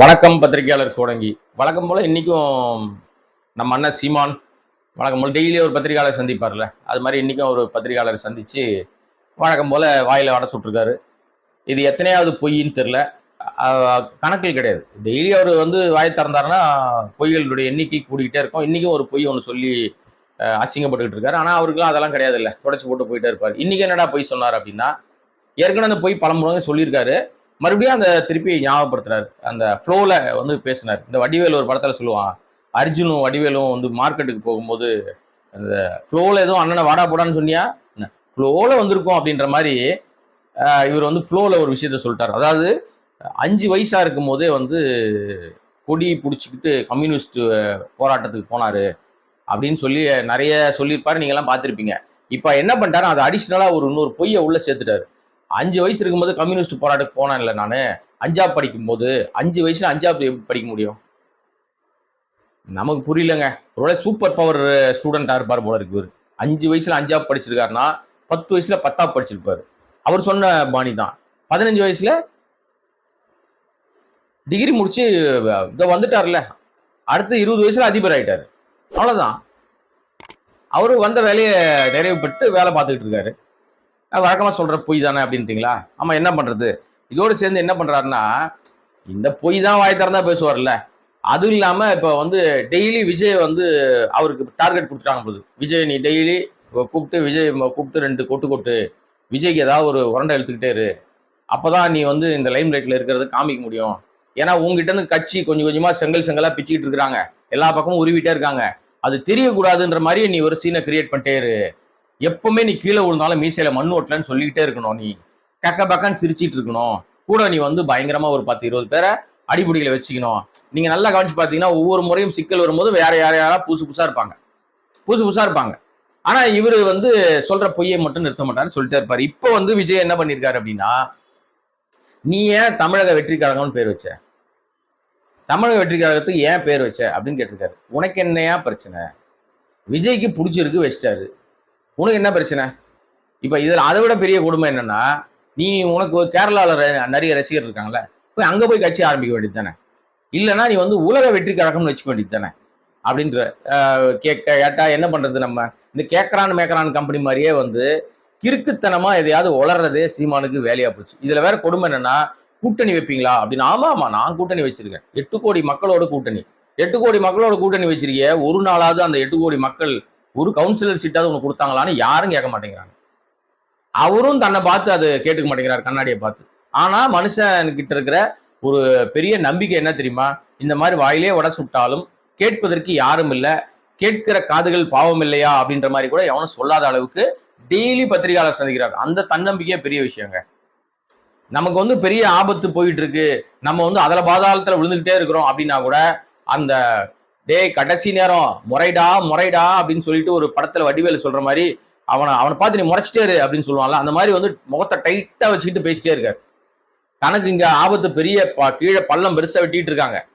வணக்கம் பத்திரிகையாளர் கோடங்கி. வழக்கம் போல் இன்றைக்கும் நம்ம அண்ணன் சீமான் வழக்கம் போல் டெய்லி ஒரு பத்திரிகையாளர் சந்திப்பார்ல. அது மாதிரி இன்றைக்கும் ஒரு பத்திரிகையாளர் சந்தித்து வழக்கம் போல் வாயில் வட சுட்டிருக்காரு. இது எத்தனையாவது பொய்ன்னு தெரில கணக்கில் கிடையாது. டெய்லி அவர் வந்து வாய் திறந்தாருன்னா பொய்களுடைய எண்ணிக்கை கூடிக்கிட்டே இருக்கும். இன்றைக்கும் ஒரு பொய் ஒன்று சொல்லி அசிங்கப்பட்டுக்கிட்டு இருக்காரு. ஆனால் அவருக்குலாம் அதெல்லாம் கிடையாது இல்லை. தொடச்சி போட்டு போயிட்டே இருப்பார். இன்றைக்கி என்னடா பொய் சொன்னார் அப்படின்னா ஏற்கனவே அந்த பொய் பல முறை சொல்லியிருக்காரு. மறுபடியும் அந்த திருப்பி ஞாபகப்படுத்துறாரு. அந்த ஃப்ளோவில் வந்து பேசினார். இந்த வடிவேல் ஒரு படத்தில் சொல்லுவான் அர்ஜுனும் வடிவேலும் வந்து மார்க்கெட்டுக்கு போகும்போது அந்த ஃப்ளோவில் எதுவும் அண்ணனை வாடா போடான்னு சொன்னியா? ஃப்ளோவில் வந்திருக்கோம் அப்படின்ற மாதிரி இவர் வந்து ஃப்ளோவில் ஒரு விஷயத்த சொல்லிட்டார். அதாவது அஞ்சு வயசாக இருக்கும் போதே வந்து கொடி பிடிச்சிக்கிட்டு கம்யூனிஸ்ட் போராட்டத்துக்கு போனார் அப்படின்னு சொல்லி நிறைய சொல்லியிருப்பாரு. நீங்கள்லாம் பார்த்துருப்பீங்க. இப்போ என்ன பண்ணிட்டாரு அது அடிஷ்னலாக ஒரு இன்னொரு பொய்யை உள்ளே சேர்த்துட்டாரு. அஞ்சு வயசு இருக்கும்போது கம்யூனிஸ்ட் போராட்டத்துக்கு போனேன் இல்லை நான். அஞ்சாப் படிக்கும்போது அஞ்சு வயசுல அஞ்சாப் படிக்க முடியும். நமக்கு புரியலங்க. ஒருவேளை சூப்பர் பவர் ஸ்டூடெண்டாக இருப்பார் போல இருக்கு அஞ்சு வயசுல அஞ்சாப் படிச்சிருக்காருன்னா பத்து வயசுல பத்தாப் படிச்சிருப்பாரு. அவர் சொன்ன பாணி தான். பதினஞ்சு வயசுல டிகிரி முடிச்சு இதை வந்துட்டார்ல. அடுத்து இருபது வயசுல அதிபர் ஆயிட்டாரு. அவ்வளோதான் அவரு வந்த வேலையை நிறைவு பெற்று வேலை பார்த்துக்கிட்டு இருக்காரு. வழக்கமாக சொல்கிற பொய் தானே அப்படின்ட்டிங்களா? ஆமாம் என்ன பண்ணுறது இதோடு சேர்ந்து என்ன பண்ணுறாருன்னா இந்த பொய் தான் வாய் திறந்தா பேசுவார்ல. அதுவும் இல்லாமல் இப்போ வந்து டெய்லி விஜய் வந்து அவருக்கு டார்கெட் கொடுத்துட்டாங்க போது. விஜய் நீ டெய்லி கூப்பிட்டு விஜய் கூப்பிட்டு ரெண்டு கொட்டு கொட்டு விஜய்க்கு ஏதாவது ஒரு உரண்டை எடுத்துக்கிட்டே இரு. அப்போ தான் நீ வந்து இந்த லைம் லைட்டில் இருக்கிறத காமிக்க முடியும். ஏன்னா உங்ககிட்ட இருந்து கட்சி கொஞ்சம் கொஞ்சமாக செங்கல் செங்கலாக பிச்சுக்கிட்டு இருக்காங்க எல்லா பக்கமும் உருவிட்டே இருக்காங்க. அது தெரியக்கூடாதுன்ற மாதிரி நீ ஒரு சீனை கிரியேட் பண்ணிட்டே இரு. எப்பவுமே நீ கீழே விழுந்தாலும் மீசையில மண் ஓட்டலன்னு சொல்லிக்கிட்டே இருக்கணும் நீ. கக்க பக்கன்னு சிரிச்சிட்டு இருக்கணும். கூட நீ வந்து பயங்கரமா ஒரு பத்து இருபது பேரை அடிப்படைகளை வச்சுக்கணும். நீங்க நல்லா கவனிச்சு பாத்தீங்கன்னா ஒவ்வொரு முறையும் சிக்கல் வரும்போது வேற யார யாரா புதுசு புதுசா இருப்பாங்க. புதுசு புதுசா இருப்பாங்க. ஆனா இவர் வந்து சொல்ற பொய்யை மட்டும் நிறுத்த மாட்டாரு சொல்லிட்டே இருப்பாரு. இப்போ வந்து விஜய் என்ன பண்ணிருக்காரு அப்படின்னா நீ ஏன் தமிழக வெற்றி கழகம்னு பேர் வச்ச? தமிழக வெற்றி கழகத்துக்கு ஏன் பேர் வச்ச? அப்படின்னு கேட்டிருக்காரு. உனக்கு என்னையா பிரச்சனை? விஜய்க்கு பிடிச்சிருக்கு வச்சிட்டாரு. உனக்கு என்ன பிரச்சனை? இப்போ இதில் அதை விட பெரிய கொடுமை என்னன்னா நீ உனக்கு கேரளாவில் ர- நிறைய ரசிகர் இருக்காங்களே போய் அங்கே போய் கட்சி ஆரம்பிக்க வேண்டியது தானே? இல்லைன்னா நீ வந்து உலக வெற்றி கழகம்னு வச்சுக்க வேண்டியது தானே? அப்படின்ற கேட்க கேட்டா என்ன பண்றது நம்ம? இந்த கேக்கரான் மேக்கரான் கம்பெனி மாதிரியே வந்து கிறுக்குத்தனமா எதையாவது வளர்றதே சீமானுக்கு வேலையா போச்சு. இதுல வேற கொடுமை என்னன்னா கூட்டணி வைப்பீங்களா? அப்படின்னு ஆமா ஆமா நான் கூட்டணி வச்சிருக்கேன். எட்டு கோடி மக்களோட கூட்டணி. எட்டு கோடி மக்களோட கூட்டணி வச்சிருக்கிய ஒரு நாளாவது அந்த எட்டு கோடி மக்கள் ஒரு கவுன்சிலர் சீட்டாவது உனக்கு கொடுத்தாங்களான்னு யாரும் கேட்க மாட்டேங்கிறாங்க. அவரும் தன்னை பார்த்து அது கேட்டுக்க மாட்டேங்கிறார் கண்ணாடியை பார்த்து. ஆனா மனுஷன்கிட்ட இருக்கிற ஒரு பெரிய நம்பிக்கை என்ன தெரியுமா? இந்த மாதிரி வாயிலே உட சுட்டாலும் கேட்பதற்கு யாரும் இல்லை கேட்கிற காதுகள் பாவம் இல்லையா? அப்படின்ற மாதிரி கூட எவனும் சொல்லாத அளவுக்கு டெய்லி பத்திரிகையாளர் சந்திக்கிறார். அந்த தன்னம்பிக்கையே பெரிய விஷயங்க. நமக்கு வந்து பெரிய ஆபத்து போயிட்டு இருக்கு. நம்ம வந்து அதில் பாதாளத்தில் விழுந்துகிட்டே இருக்கிறோம் அப்படின்னா கூட அந்த டேய் கடைசி நேரம். முறைடா முறைடா அப்படின்னு சொல்லிட்டு ஒரு படத்துல வடிவேலு சொல்ற மாதிரி அவனை அவனை பார்த்து நீ முறைச்சிட்டே இரு அப்படின்னு சொல்லுவான்ல அந்த மாதிரி வந்து முகத்தை டைட்டா வச்சுக்கிட்டு பேசிட்டே இருக்காரு. தனக்கு இங்க ஆபத்து பெரிய ப- கீழே பள்ளம் பெருசா வெட்டிட்டு இருக்காங்க.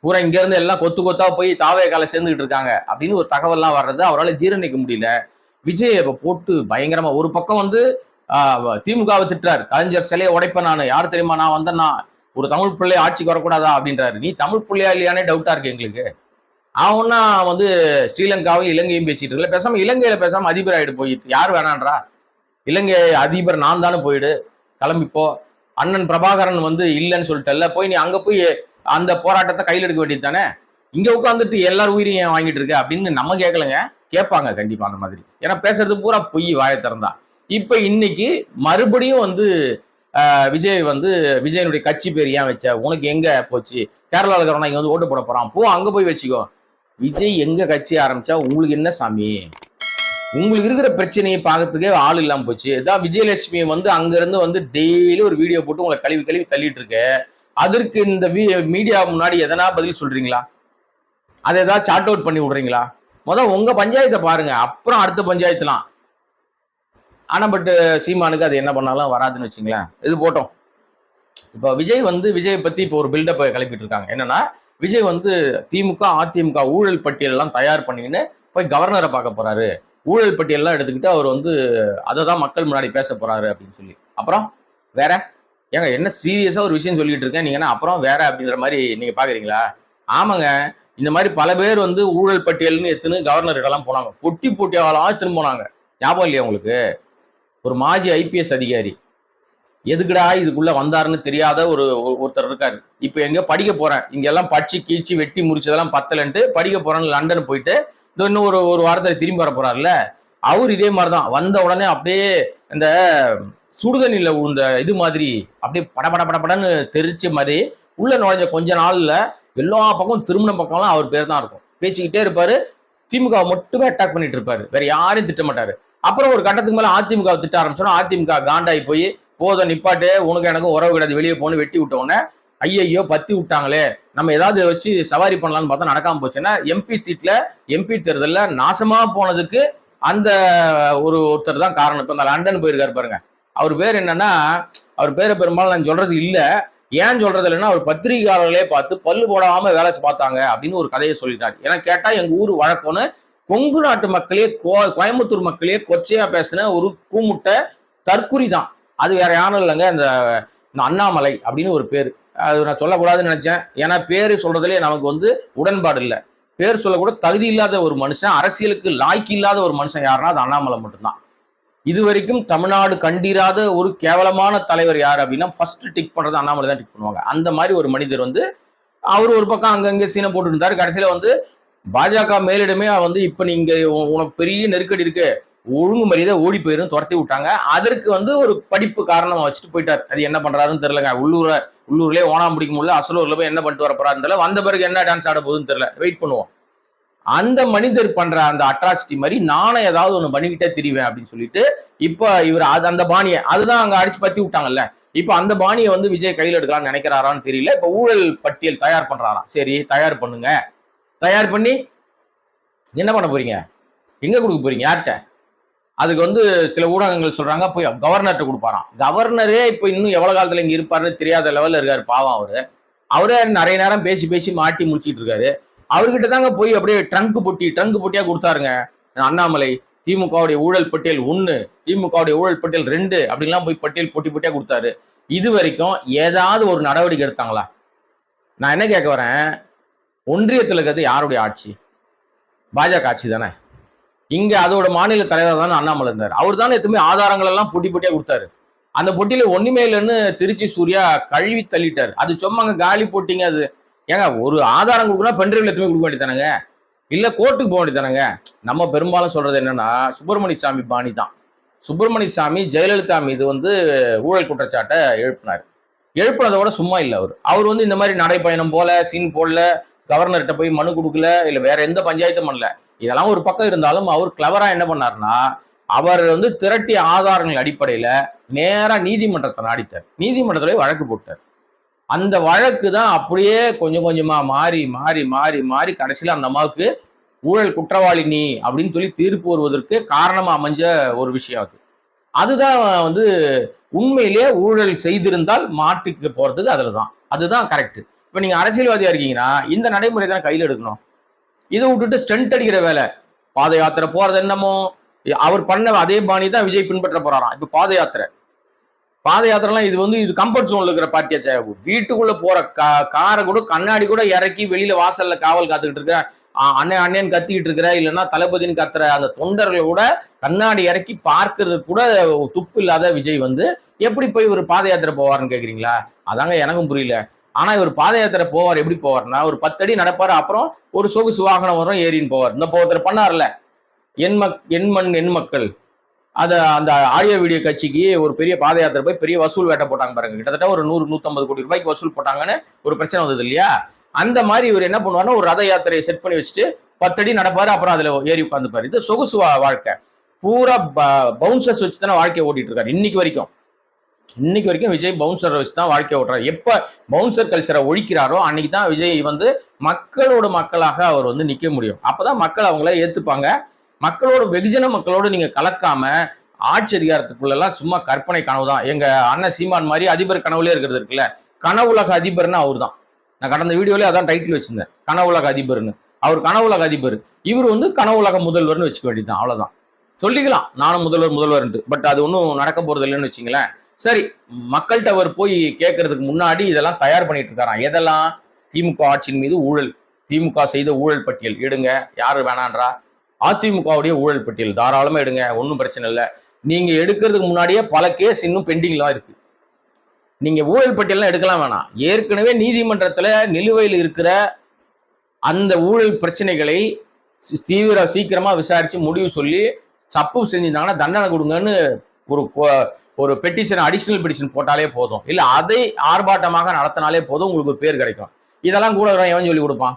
பூரா இங்க இருந்து எல்லாம் கொத்து கொத்தா போய் தாவே கால சேர்ந்துகிட்டு இருக்காங்க அப்படின்னு ஒரு தகவல்லாம் வர்றது அவரால் ஜீரணிக்க முடியல. விஜய் இப்ப போட்டு பயங்கரமா ஒரு பக்கம் வந்து திமுகவை திட்டுறாரு. கலைஞர் சிலையை உடைப்பேன் நான். யார் தெரியுமா? நான் வந்தேன்னா ஒரு தமிழ் பிள்ளை ஆட்சிக்கு வரக்கூடாதா அப்படின்றாரு. நீ தமிழ் பிள்ளையா இல்லையானே டவுட்டா இருக்கு எங்களுக்கு. அவனா வந்து ஸ்ரீலங்காவும் இலங்கையும் பேசிட்டு இருக்கல. பேசாம இலங்கையில பேசாம அதிபர் ஆயிடு போயிட்டு. யார் வேணான்றா? இலங்கை அதிபர் நான் தானே போயிடு. கிளம்பிப்போ அண்ணன் பிரபாகரன் வந்து இல்லைன்னு சொல்லிட்டல்ல போய் நீ அங்க போய் அந்த போராட்டத்தை கையில் எடுக்க வேண்டியது தானே? இங்க உட்காந்துட்டு எல்லார் உயிரையும் ஏன் வாங்கிட்டு இருக்க? அப்படின்னு நம்ம கேட்கலங்க கேட்பாங்க கண்டிப்பா அந்த மாதிரி. ஏன்னா பேசுறது பூரா பொய் வாய திறந்தா. இப்ப இன்னைக்கு மறுபடியும் வந்து விஜய் வந்து விஜயனுடைய கட்சி பேர் ஏன் வச்ச? உனக்கு எங்க போச்சு? கேரளாவில் இருக்கிறவனா இங்க வந்து ஓட்டு போட போறான். போ அங்க போய் வச்சுக்கோ. விஜய் எங்க கட்சி ஆரம்பிச்சா உங்களுக்கு என்ன சாமி? உங்களுக்கு இருக்கிற பிரச்சனையை பார்க்கறதுக்கே ஆள் இல்லாம போச்சு. இதான் விஜயலட்சுமி வந்து அங்கேருந்து வந்து டெய்லி ஒரு வீடியோ போட்டு உங்களை கழுவி கழுவி தள்ளிட்டு இருக்கு. அதற்கு இந்த மீடியா முன்னாடி எதனா பதில் சொல்றீங்களா? அதை ஏதாவது சார்ட் அவுட் பண்ணி விடுறீங்களா? முதல் உங்க பஞ்சாயத்தை பாருங்க. அப்புறம் அடுத்த பஞ்சாயத்துலாம். ஆனா பட் சீமானுக்கு அது என்ன பண்ணாலும் வராதுன்னு வச்சுங்களேன். இது போட்டோம். இப்போ விஜய் வந்து விஜய் பத்தி இப்போ ஒரு பில்டப் கிளப்பிட்டு இருக்காங்க. என்னன்னா விஜய் வந்து திமுக அதிமுக ஊழல் பட்டியலெல்லாம் தயார் பண்ணிக்கின்னு போய் கவர்னரை பார்க்க போறாரு. ஊழல் பட்டியல்லாம் எடுத்துக்கிட்டு அவர் வந்து அதை தான் மக்கள் முன்னாடி பேச போறாரு அப்படின்னு சொல்லி. அப்புறம் வேற? ஏங்க என்ன சீரியஸாக ஒரு விஷயம் சொல்லிட்டு இருக்கேன்? நீங்க என்ன அப்புறம் வேற அப்படின்ற மாதிரி நீங்க பாக்குறீங்களா ஆமாங்க. இந்த மாதிரி பல பேர் வந்து ஊழல் பட்டியல்னு எத்துன்னு கவர்னர் போனாங்க. பொட்டி போட்டியாலாம் திரும்ப போனாங்க ஞாபகம் இல்லையா உங்களுக்கு? ஒரு மாஜி ஐபிஎஸ் அதிகாரி. எதுக்குடா இதுக்குள்ள வந்தாருன்னு தெரியாத ஒரு ஒருத்தர் இருக்காரு. இப்போ எங்க படிக்க போறேன். இங்க எல்லாம் படிச்சு கீழ்ச்சி வெட்டி முடிச்சதெல்லாம் பத்தலன்ட்டு படிக்க போறேன்னு லண்டன் போயிட்டு இன்னும் ஒரு ஒரு வாரத்துல திரும்பி வர போறாருல்ல? அவர் இதே மாதிரிதான். வந்த உடனே அப்படியே இந்த சுடுதண்ணில உழுந்த இது மாதிரி அப்படியே பட பட தெரிச்ச மாதிரி உள்ள நுழைஞ்ச கொஞ்ச நாள்ல எல்லா பக்கம் திருமண பக்கம்லாம் அவர் பேர் தான் இருக்கும். பேசிக்கிட்டே இருப்பாரு. திமுக மட்டுமே அட்டாக் பண்ணிட்டு இருப்பாரு. வேற யாரையும் திட்ட மாட்டாரு. அப்புறம் ஒரு கட்டத்துக்கு மேல அதிமுக திட்ட ஆரம்பிச்சோன்னா அதிமுக காண்டாகி போய் போதும் நிப்பாட்டு. உனக்கு எனக்கும் உறவு கிடையாது. வெளியே போன்னு வெட்டி விட்டோன்னே ஐயையோ பத்தி விட்டாங்களே. நம்ம ஏதாவது வச்சு சவாரி பண்ணலாம்னு பார்த்தா நடக்காம போச்சுன்னா எம்பி சீட்ல எம்பி தேர்தலில் நாசமா போனதுக்கு அந்த ஒரு ஒருத்தர் தான் காரணம். இப்போ அந்த லண்டன் போயிருக்காரு பாருங்க. அவர் பேர் என்னன்னா அவர் பேரை பெரும்பாலும் நான் சொல்றது இல்லை. ஏன் சொல்றது இல்லைன்னா அவர் பத்திரிகையாளர்களே பார்த்து பல்லு போடாம வேலை பார்த்தாங்க அப்படின்னு ஒரு கதையை சொல்லிட்டாரு. ஏன்னா கேட்டா எங்க ஊர் வழக்கம்னு கொங்கு நாட்டு மக்களே கோ- கோயம்புத்தூர் மக்களே கொச்சையா பேசின ஒரு கூமுட்டை தற்குறி தான். அது வேற யாரும் இல்லைங்க. இந்த இந்த அண்ணாமலை அப்படின்னு ஒரு பேர். அது நான் சொல்லக்கூடாதுன்னு நினைச்சேன். ஏன்னா பேர் சொல்கிறதுலே நமக்கு வந்து உடன்பாடு இல்லை. பேர் சொல்லக்கூட தகுதி இல்லாத ஒரு மனுஷன் அரசியலுக்கு லாய்க்கு இல்லாத ஒரு மனுஷன் யாருன்னா அது அண்ணாமலை மட்டும்தான். இது வரைக்கும் தமிழ்நாடு கண்டிராத ஒரு கேவலமான தலைவர் யார் அப்படின்னா ஃபர்ஸ்ட் டிக் பண்றது அண்ணாமலை தான் டிக் பண்ணுவாங்க. அந்த மாதிரி ஒரு மனிதர் வந்து அவர் ஒரு பக்கம் அங்கங்கே சீனை போட்டு இருந்தாரு. கடைசியில வந்து பாஜக மேலிடமே வந்து இப்ப நீங்க உனக்கு பெரிய நெருக்கடி இருக்கு. ஒழுங்கு மரியாதை ஓடி போயிரும் துரத்தி விட்டாங்க. அதற்கு வந்து ஒரு படிப்பு காரணமா வச்சுட்டு போயிட்டார். அது என்ன பண்றாருன்னு தெரியலங்க. உள்ளூர உள்ளூர்லயே ஓனாம் பிடிக்க முடியல அசலூர்ல போய் என்ன பண்ணிட்டு வர போறாருன்னு தெரியல. வந்த பிறகு என்ன டான்ஸ் ஆட போகுதுன்னு தெரியல. வெயிட் பண்ணுவோம். அந்த மனிதர் பண்ற அந்த அட்ராசிட்டி மாதிரி நானும் ஏதாவது ஒண்ணு பண்ணிக்கிட்டே திரிவேன் அப்படின்னு சொல்லிட்டு இப்ப இவர் அது அந்த பாணியை அதுதான் அங்க அடிச்சு பத்தி விட்டாங்கல்ல. இப்ப அந்த பாணியை வந்து விஜய் கையில் எடுக்கலாம்னு நினைக்கிறாரான்னு தெரியல. இப்ப ஊழல் பட்டியல் தயார் பண்றாராம். சரி தயார் பண்ணுங்க. தயார் பண்ணி என்ன பண்ண போறீங்க? எங்க கொடுக்க போறீங்க? யார்கிட்ட? அதுக்கு வந்து சில ஊடகங்கள் சொல்றாங்க போய் கவர்னர்கிட்ட கொடுப்பாராம். கவர்னரே இப்போ இன்னும் எவ்வளவு காலத்துல இங்க இருப்பாருன்னு தெரியாத லெவல்ல இருக்காரு பாவம் அவரு. அவரே நிறைய நேரம் பேசி பேசி மாட்டி முடிச்சிட்டு இருக்காரு. அவர்கிட்ட தாங்க போய் அப்படியே ட்ரங்க் பொட்டி ட்ரங்க் பொட்டியா கொடுத்தாருங்க. அண்ணாமலை திமுகவுடைய ஊழல் பட்டியல் ஒன்று திமுகவுடைய ஊழல் பட்டியல் ரெண்டு அப்படின்லாம் போய் பட்டியல் பொட்டி பொட்டியா கொடுத்தாரு. இது வரைக்கும் ஏதாவது ஒரு நடவடிக்கை எடுத்தாங்களா? நான் என்ன கேட்க வரேன்? ஒன்றியத்தில் இருக்கிறது யாருடைய ஆட்சி? பாஜக ஆட்சி தானே? இங்க அதோட மாநில தலைவர் தானே அண்ணாமலை இருந்தார். அவர் தானே எதுவுமே ஆதாரங்கள் எல்லாம் பொட்டி பொட்டியா கொடுத்தாரு. அந்த பொட்டியில ஒண்ணுமே இல்லைன்னு திருச்சி சூர்யா கழுவி தள்ளிட்டாரு. அது சும்மாங்க காலி போட்டிங்க அது. ஏங்க ஒரு ஆதாரம் கொடுக்கணும் பென்ட்ரைவ்ல எதுவுமே கொடுக்க வேண்டியதானங்க இல்ல கோர்ட்டுக்கு போக வேண்டியதானங்க நம்ம பெரும்பாலும் சொல்றது என்னன்னா சுப்பிரமணிய சாமி பாணி தான். சுப்பிரமணிய சாமி ஜெயலலிதா மீது வந்து ஊழல் குற்றச்சாட்டை எழுப்பினார். விட சும்மா இல்லை அவர். அவர் வந்து இந்த மாதிரி நடைப்பயணம் போல சீன் போடல கவர்னர்கிட்ட போய் மனு கொடுக்கல இல்ல வேற எந்த பஞ்சாயத்தும் பண்ணல. இதெல்லாம் ஒரு பக்கம் இருந்தாலும் அவர் கிளவரா என்ன பண்ணாருன்னா அவர் வந்து திரட்டிய ஆதாரங்கள் அடிப்படையில நேரா நீதிமன்றத்தை நாடித்தார். நீதிமன்றத்துல வழக்கு போட்டார். அந்த வழக்கு தான் அப்படியே கொஞ்சம் கொஞ்சமா மாறி மாறி மாறி மாறி கடைசியில அந்த அம்மாவுக்கு ஊழல் குற்றவாளி நீ அப்படின்னு சொல்லி தீர்ப்பு வருவதற்கு காரணமா அமைஞ்ச ஒரு விஷயம் அது. அதுதான் வந்து உண்மையிலேயே ஊழல் செய்திருந்தால் மாட்டிக்க போறதுக்கு அதுல தான் அதுதான் கரெக்ட் இப்ப நீங்க அரசியல்வாதியா இருக்கீங்கன்னா இந்த நடைமுறை தான் கையில் எடுக்கணும். இதை விட்டுட்டு ஸ்டென்ட் அடிக்கிற வேலை. பாத யாத்திரை போறது என்னமோ? அவர் பண்ண அதே பாணி தான் விஜய் பின்பற்ற போறாராம். இப்ப பாத யாத்திரை. பாத யாத்திரைலாம் இது வந்து இது கம்ஃபர்ட் ஜோன்ல இருக்கிற பார்ட்டியாச்சா வீட்டுக்குள்ள போற கா காரை கூட கண்ணாடி கூட இறக்கி வெளியில வாசல்ல காவல் காத்துக்கிட்டு இருக்கிற அண்ணன் அண்ணன் கத்திக்கிட்டு இருக்கிற இல்லைன்னா தளபதின்னு கத்துற அந்த தொண்டர்கள் கூட கண்ணாடி இறக்கி பார்க்கறது கூட துப்பு இல்லாத விஜய் வந்து எப்படி போய் ஒரு பாத யாத்திரை போவார்னு கேக்குறீங்களா? அதாங்க எனக்கும் புரியல. ஆனா இவர் பாத யாத்திரை போவார் எப்படி போவார்னா ஒரு பத்தடி நடப்பாரு அப்புறம் ஒரு சொகுசு வாகனம் வரும் ஏறின்னு போவார். இந்த இப்போ ஒருத்தர் பண்ணார்ல எண்மக் எண்மண் எண்மக்கள் அதை மக்கள். அந்த ஆடியோ வீடியோ கட்சிக்கு ஒரு பெரிய பாத யாத்திரை போய் பெரிய வசூல் வேட்டை போட்டாங்க பாருங்க. கிட்டத்தட்ட ஒரு நூறு நூத்தம்பது கோடி ரூபாய்க்கு வசூல் போட்டாங்கன்னு ஒரு பிரச்சனை வந்தது இல்லையா? அந்த மாதிரி இவர் என்ன பண்ணுவாருன்னா ஒரு ரத யாத்திரையை செட் பண்ணி வச்சுட்டு பத்தடி நடப்பாரு அப்புறம் அதுல ஏறி உட்காந்துப்பாரு இது சொகுசு வா- வாழ்க்கை. பூரா பவுன்சர்ஸ் வச்சு தானே வாழ்க்கையை ஓட்டிட்டு இருக்காரு இன்னைக்கு வரைக்கும். இன்னைக்கு வரைக்கும் விஜய் பவுன்சரை வச்சு தான் வாழ்க்கை ஓட்டுறாரு. எப்போ பவுன்சர் கல்ச்சரை ஒழிக்கிறாரோ அன்னைக்கு தான் விஜய் வந்து மக்களோட மக்களாக அவர் வந்து நிற்க முடியும். அப்போதான் மக்கள் அவங்கள ஏற்றுப்பாங்க மக்களோட வெகுஜன மக்களோட நீங்கள் கலக்காம ஆட்சி அதிகாரத்துக்குள்ளெல்லாம் சும்மா கற்பனை கனவு தான் எங்கள் அண்ணன் சீமான் மாதிரி அதிபர் கனவுலே இருக்கிறது இருக்குல்ல கனவுலக அதிபர்னு அவர் தான் நான் கடந்த வீடியோலேயே அதான் டைட்டில் வச்சுருந்தேன் கனவுலக அதிபர்னு. அவர் கனவுலக அதிபர். இவர் வந்து கனவுலக முதல்வர்னு வச்சுக்க வேண்டியதுதான் அவ்வளோதான் சொல்லிக்கலாம் நானும் முதல்வர் முதல்வர்ன்ட்டு. பட் அது ஒன்றும் நடக்க போகிறது இல்லைன்னு வச்சுங்களேன். சரி மக்கள்கிட்ட அவர் போய் கேட்கறதுக்கு முன்னாடி இதெல்லாம் தயார் பண்ணிட்டு இருக்காராம். எதெல்லாம்? திமுக ஆட்சியின் மீது ஊழல். திமுக செய்த ஊழல் பட்டியல் எடுங்க யாரு வேணான்றா? அதிமுகவுடைய ஊழல் பட்டியல். தாராளமா எடுங்க ஒன்றும் பிரச்சனை இல்லை. நீங்க எடுக்கிறதுக்கு முன்னாடியே பல கேஸ் இன்னும் பெண்டிங்லாம் இருக்கு. நீங்க ஊழல் பட்டியல்லாம் எடுக்கலாம் வேணாம். ஏற்கனவே நீதிமன்றத்தில் நிலுவையில் இருக்கிற அந்த ஊழல் பிரச்சனைகளை தீவிர சீக்கிரமா விசாரிச்சு முடிவு சொல்லி தப்பு செஞ்சிருந்தாங்கன்னா தண்டனை கொடுங்கன்னு ஒரு ஒரு பெட்டிஷன் அடிஷனல் பெட்டிஷன் போட்டாலே போதும். இல்ல அதை ஆர்ப்பாட்டமாக நடத்தினாலே போதும் உங்களுக்கு ஒரு பேர் கிடைக்கும். இதெல்லாம் கூட இருக்கிறவன் எவன் சொல்லி கொடுப்பான்?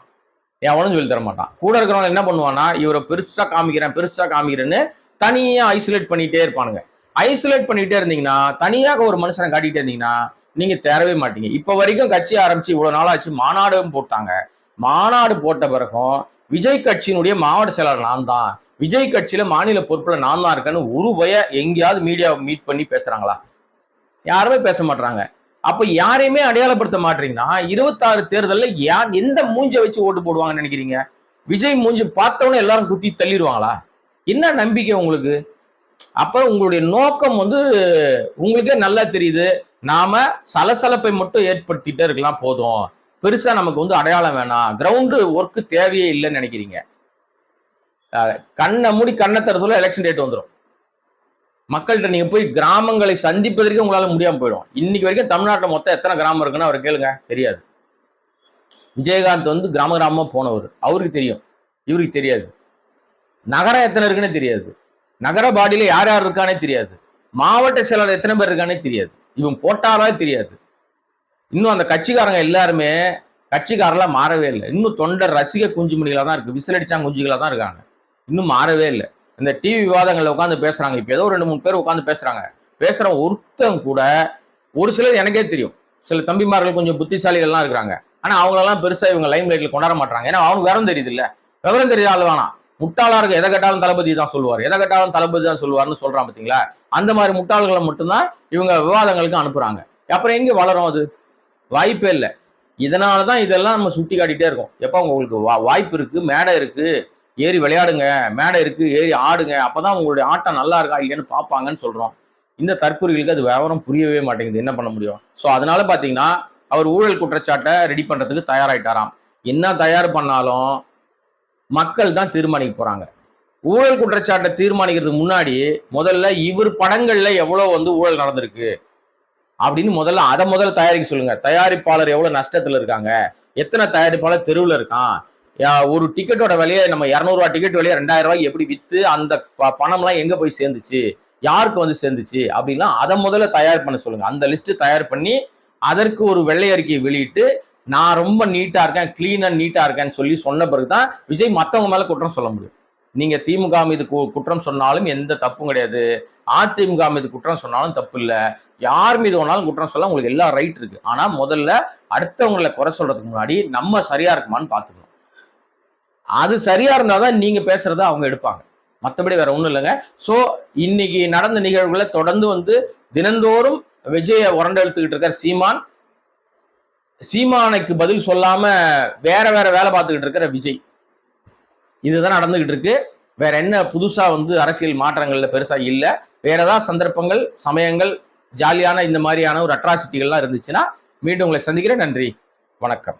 எவனும் சொல்லி தர மாட்டான். கூட இருக்கிறவங்க என்ன பண்ணுவான்னா இவரை பெருசா காமிக்கிறேன் பெருசா காமிக்கிறேன்னு தனியா ஐசோலேட் பண்ணிட்டே இருப்பானுங்க. ஐசோலேட் பண்ணிட்டே இருந்தீங்கன்னா தனியாக ஒரு மனுஷனை காட்டிட்டே இருந்தீங்கன்னா நீங்க தேரவே மாட்டீங்க. இப்ப வரைக்கும் கட்சி ஆரம்பிச்சு இவ்வளவு நாள் ஆச்சு மாநாடும் போட்டாங்க. மாநாடு போட்ட பிறகும் விஜய் கட்சியினுடைய மாவட்ட செயலாளர் நான் தான். விஜய் கட்சியில மாநில பொறுப்புல நான் தான் இருக்கேன்னு ஒரு பய எங்கேயாவது மீடியாவை மீட் பண்ணி பேசுறாங்களா? யாருமே பேச மாட்டாங்க அப்ப யாரையுமே அடையாளப்படுத்த மாட்டீங்கன்னா இருபத்தாறு தேர்தலில் யார் எந்த மூஞ்ச வச்சு ஓட்டு போடுவாங்கன்னு நினைக்கிறீங்க? விஜய் மூஞ்சி பார்த்தவொன்னே எல்லாரும் குத்தி தள்ளிடுவாங்களா என்ன நம்பிக்கை உங்களுக்கு? அப்ப உங்களுடைய நோக்கம் வந்து உங்களுக்கே நல்லா தெரியுது. நாம சலசலப்பை மட்டும் ஏற்படுத்திட்டே இருக்கலாம் போதும். பெருசா நமக்கு வந்து அடையாளம் வேணாம். கிரவுண்டு ஒர்க்கு தேவையே இல்லைன்னு நினைக்கிறீங்க. கண்ணை மூடி கண்ணை தரத்துல எலெக்ஷன் டேட் வந்துடும் மக்கள்கிட்ட நீங்க போய் கிராமங்களை சந்திப்பதற்கு உங்களால முடியாம போயிடும். இன்னைக்கு வரைக்கும் தமிழ்நாட்டில் மொத்தம் எத்தனை கிராமம் இருக்குன்னு அவர் கேளுங்க. தெரியாது. விஜயகாந்த் வந்து கிராம கிராமமா போனவர். அவருக்கு தெரியும். இவருக்கு தெரியாது. நகரம் எத்தனை இருக்குன்னே தெரியாது. நகர பாடியில யார் யார் இருக்கானே தெரியாது. மாவட்ட செயலாளர் எத்தனை பேர் இருக்கானே தெரியாது. இவன் போட்டாரா தெரியாது. இன்னும் அந்த கட்சிக்காரங்க எல்லாருமே கட்சிக்காரெல்லாம் மாறவே இல்லை. இன்னும் தொண்டர் ரசிக குஞ்சுமணிகளா தான் இருக்கு. விசிலடிச்சாங்க குஞ்சுகளா தான் இருக்காங்க. இன்னும் மாறவே இல்லை. இந்த டிவி விவாதங்களில் உட்காந்து பேசுறாங்க. இப்போ ஏதோ ரெண்டு மூணு பேர் உட்காந்து பேசுறாங்க. பேசுற ஒருத்தன் கூட ஒரு சிலர் எனக்கே தெரியும். சில தம்பிமார்கள் கொஞ்சம் புத்திசாலிகள்லாம் இருக்கிறாங்க. ஆனா அவங்களெல்லாம் பெருசா இவங்க லைம் லைட்ல கொண்டாட மாட்டாங்க ஏன்னா அவனுக்கு விவரம் தெரியுது இல்ல விவரம் தெரியாத ஆள் வேணாம் முட்டாளா இருக்க எதை கேட்டாலும் தளபதி தான் சொல்லுவார். எதை கேட்டாலும் தளபதி தான் சொல்லுவார்னு சொல்றான் பாத்தீங்களா? அந்த மாதிரி முட்டாள்களை மட்டும்தான் இவங்க விவாதங்களுக்கு அனுப்புறாங்க. அப்புறம் எங்க வளரும் அது? வாய்ப்பே இல்லை. இதனாலதான் இதெல்லாம் நம்ம சுட்டி காட்டிகிட்டே இருக்கோம். எப்போ உங்களுக்கு வா- வாய்ப்பு இருக்கு? மேடை இருக்கு? ஏறி விளையாடுங்க மேடை இருக்கு ஏறி ஆடுங்க அப்பதான் உங்களுடைய ஆட்டம் நல்லா இருக்கா இல்லையான்னு பார்ப்பாங்கன்னு சொல்றோம். இந்த தற்கொலைகளுக்கு அது விவரம் புரியவே மாட்டேங்குது. என்ன பண்ண முடியும்? ஸோ அதனால பார்த்தீங்கன்னா அவர் ஊழல் குற்றச்சாட்டை ரெடி பண்ணுறதுக்கு தயாராயிட்டாராம். என்ன தயார் பண்ணாலும் மக்கள் தான் தீர்மானிக்க போகிறாங்க ஊழல் குற்றச்சாட்டை தீர்மானிக்கிறதுக்கு முன்னாடி முதல்ல இவர் படங்களில் எவ்வளோ வந்து ஊழல் நடந்திருக்கு அப்படின்னு முதல்ல அதை முதல்ல தயாரிக்க சொல்லுங்க. தயாரிப்பாளர் எவ்வளோ நஷ்டத்தில் இருக்காங்க? எத்தனை தயாரிப்பாளர் தெருவில் இருக்கான்? ஒரு டிக்கெட்டோட விலையை நம்ம இரநூறுவா டிக்கெட் விலையை ரெண்டாயிரம் ரூபாய்க்கு எப்படி விற்று அந்த ப- பணம்லாம் எங்கே போய் சேர்ந்துச்சு? யாருக்கு வந்து சேர்ந்துச்சு? அப்படின்லாம் அதை முதல்ல தயார் பண்ண சொல்லுங்க. அந்த லிஸ்ட்டு தயார் பண்ணி அதற்கு ஒரு வெள்ளை அறிக்கையை வெளியிட்டு நான் ரொம்ப நீட்டாக இருக்கேன் க்ளீனாக நீட்டாக இருக்கேன்னு சொல்லி சொன்ன பிறகு தான் விஜய் மற்றவங்க மேலே குற்றம் சொல்ல முடியும். நீங்கள் திமுக மீது கு- குற்றம் சொன்னாலும் எந்த தப்பும் கிடையாது. அதிமுக மீது குற்றம் சொன்னாலும் தப்பு இல்லை. யார் மீது வேணாலும் குற்றம் சொல்ல உங்களுக்கு எல்லா ரைட் இருக்கு. ஆனால் முதல்ல அடுத்தவங்களை குறை சொல்றதுக்கு முன்னாடி நம்ம சரியா இருக்குமான்னு பார்த்துக்கணும். அது சரியா இருந்தாதான் நீங்க பேசுறத அவங்க எடுப்பாங்க. மற்றபடி வேற ஒன்றும் இல்லைங்க. ஸோ இன்னைக்கு நடந்த நிகழ்வுகளை தொடர்ந்து வந்து தினந்தோறும் விஜயை உரண்டெழுத்துக்கிட்டு இருக்கார் சீமான். சீமானுக்கு பதில் சொல்லாம வேற வேற வேலை பார்த்துக்கிட்டு இருக்கிற விஜய். இதுதான் நடந்துகிட்டு இருக்கு. வேற என்ன புதுசா வந்து அரசியல் மாற்றங்கள்ல பெருசா இல்லை. வேற ஏதாவது சந்தர்ப்பங்கள் சமயங்கள் ஜாலியான இந்த மாதிரியான ஒரு அட்ராசிட்டிகள்லாம் இருந்துச்சுன்னா மீண்டும் உங்களை சந்திக்கிறேன். நன்றி. வணக்கம்.